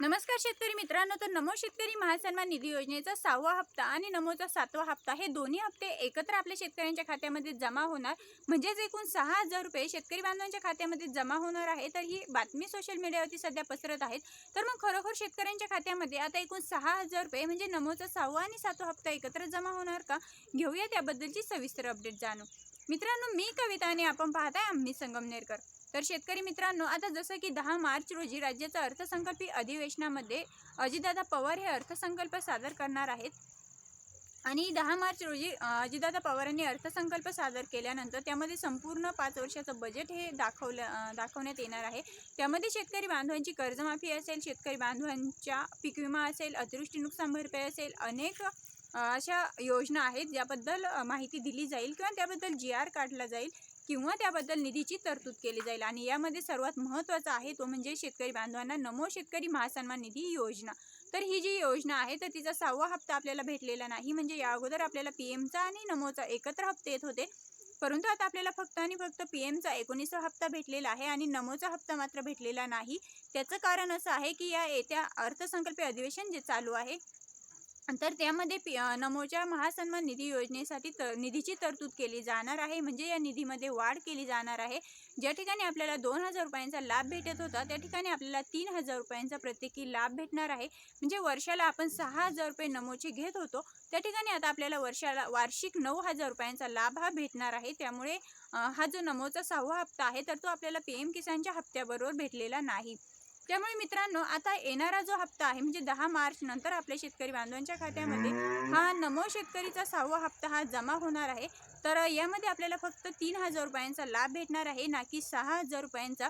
नमस्कार शेतकरी मित्रांनो तर नमो शेतकरी महासन्मान निधी योजनेचा सहावा हप्ता आणि नमोचा सातवा हप्ता हे दोन्ही हप्ते एकत्र आपल्या शेतकऱ्यांच्या खात्यामध्ये जमा होणार. म्हणजेच एकूण सहा हजार रुपये शेतकरी बांधवांच्या खात्यामध्ये जमा होणार आहे. तर ही बातमी सोशल मीडियावरती सध्या पसरत आहेत. तर मग खरोखर शेतकऱ्यांच्या खात्यामध्ये आता एकूण सहा हजार रुपये म्हणजे नमोचा सहावा आणि सातवा हप्ता एकत्र जमा होणार का? घेऊया त्याबद्दलची सविस्तर अपडेट जाणू मित्रांनो मी कविता आणि आपण पाहताय आम्ही संगमनेरकर. तर शेतकरी मित्रांनो आता जसं की दहा मार्च रोजी राज्याच्या अर्थसंकल्पीय अधिवेशनामध्ये अजितदादा पवार हे अर्थसंकल्प सादर करणार आहेत. आणि दहा मार्च रोजी अजितदादा पवार पवारांनी अर्थसंकल्प सादर केल्यानंतर त्यामध्ये संपूर्ण पाच वर्षाचं बजेट हे दाखवलं दाखवण्यात येणार आहे. त्यामध्ये शेतकरी बांधवांची कर्जमाफी असेल शेतकरी बांधवांच्या पीक विमा असेल अतिवृष्टी नुकसान भरपाई असेल अनेक अशा योजना आहेत ज्याबद्दल माहिती दिली जाईल किंवा त्याबद्दल जी आर काढला जाईल. किंवा त्याबद्दल निधीची तरतूद केली जाईल. आणि यामध्ये सर्वात महत्त्वाचा आहे तो म्हणजे शेतकरी बांधवांना नमो शेतकरी महासन्मान निधी योजना. तर ही जी योजना आहे तर तिचा सहावा हप्ता आपल्याला भेटलेला नाही. म्हणजे या अगोदर आपल्याला पी एमचा आणि नमोचा एकत्र हप्ते येत होते. परंतु आता आपल्याला फक्त आणि फक्त पी एमचा एकोणीसवा हप्ता भेटलेला आहे आणि नमोचा हप्ता मात्र भेटलेला नाही. त्याचं कारण असं आहे की या येत्या अर्थसंकल्पीय अधिवेशन जे चालू आहे तर त्यामध्ये पी नमोच्या महासन्मान निधी योजनेसाठी त निधीची तरतूद केली जाणार आहे. म्हणजे या निधीमध्ये वाढ केली जाणार आहे. ज्या ठिकाणी आपल्याला दोन हजार रुपयांचा लाभ भेटत होता त्या ठिकाणी आपल्याला तीन हजार रुपयांचा प्रत्येकी लाभ भेटणार आहे. म्हणजे वर्षाला आपण सहा हजार रुपये नमोचे घेत होतो. त्या ठिकाणी आता आपल्याला वर्षाला वार्षिक नऊ हजार रुपयांचा लाभ हा भेटणार आहे. त्यामुळे हा जो नमोचा सहावा हप्ता आहे तर तो आपल्याला पी एम किसानच्या हप्त्याबरोबर भेटलेला नाही. त्यामुळे मित्रांनो आता येणारा जो हप्ता आहे म्हणजे दहा मार्च नंतर आपल्या शेतकरी बांधवांच्या खात्यामध्ये हा नमो शेतकरीचा सहावा हप्ता हा जमा होणार आहे. तर यामध्ये आपल्याला फक्त तीन हजार रुपयांचा लाभ भेटणार आहे. ना की सहा हजार रुपयांचा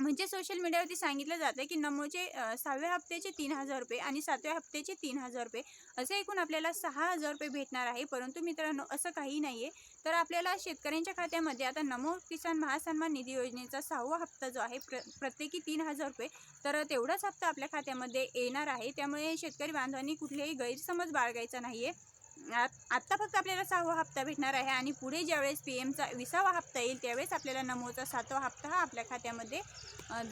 म्हणजे सोशल मीडियावरती सांगितलं जातं की नमोचे सहाव्या हप्त्याचे तीन हजार रुपये आणि सातव्या हप्त्याचे तीन हजार रुपये असे एकूण आपल्याला सहा हजार रुपये भेटणार आहे. परंतु मित्रांनो असं काही नाही आहे तर आपल्याला शेतकऱ्यांच्या खात्यामध्ये आता नमो किसान महासन्मान निधी योजनेचा सहावा हप्ता जो आहे प्र प्रत्येकी तीन हजार रुपये तर तेवढाच हप्ता आपल्या खात्यामध्ये येणार आहे. त्यामुळे शेतकरी बांधवांनी कुठलेही गैरसमज बाळगायचा नाही आहे आत्ता फक्त आपल्याला सहावा हप्ता भेटणार आहे आणि पुढे ज्यावेळेस पी एमचा विसावा हप्ता येईल त्यावेळेस आपल्याला नमोचा सातवा हप्ता हा आपल्या खात्यामध्ये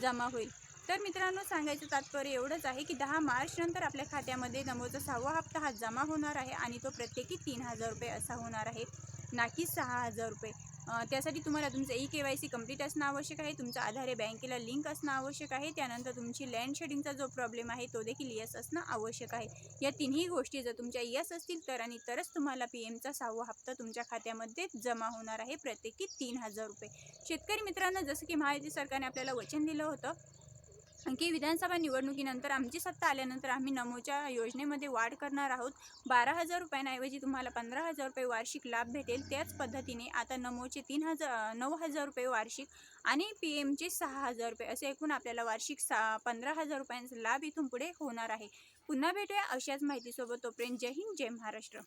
जमा होईल. तर मित्रांनो सांगायचं तात्पर्य एवढंच आहे की दहा मार्चनंतर आपल्या खात्यामध्ये नमोचा सहावा हप्ता हा जमा होणार आहे आणि तो प्रत्येकी तीन हजार रुपये असा होणार आहे ना की सहा हजार रुपये. त्यासाठी तुम्हाला तुमचं E K Y C complete असणं आवश्यक आहे. तुमचं आधार बँकेला लिंक असणं आवश्यक आहे. त्यानंतर तुमची लँड शेडिंगचा जो प्रॉब्लेम आहे तो देखील यस असणं आवश्यक आहे. या तिन्ही गोष्टी जर तुमच्या यस असतील तर आणि तरच तुम्हाला पी एमचा सहावा हप्ता तुमच्या खात्यामध्ये जमा होणार आहे. प्रत्येकी तीन हजार रुपये. शेतकरी मित्रांनो जसं की महायुती सरकारने आपल्याला वचन दिलं होतं की विधानसभा निवडणुकीनंतर आमची सत्ता आल्यानंतर आम्ही नमोच्या योजनेमध्ये वाढ करणार आहोत. बारा हजार रुपयांऐवजी तुम्हाला पंधरा हजार रुपये वार्षिक लाभ भेटेल. त्याच पद्धतीने आता नमोचे तीन हजार नऊ हजार रुपये वार्षिक आणि पी एमचे सहा हजार रुपये असे एकूण आपल्याला वार्षिक सा पंधरा हजार रुपयांचा लाभ इथून पुढे होणार आहे. पुन्हा भेटूया अशाच माहितीसोबत तोपर्यंत जय हिंद जय महाराष्ट्र.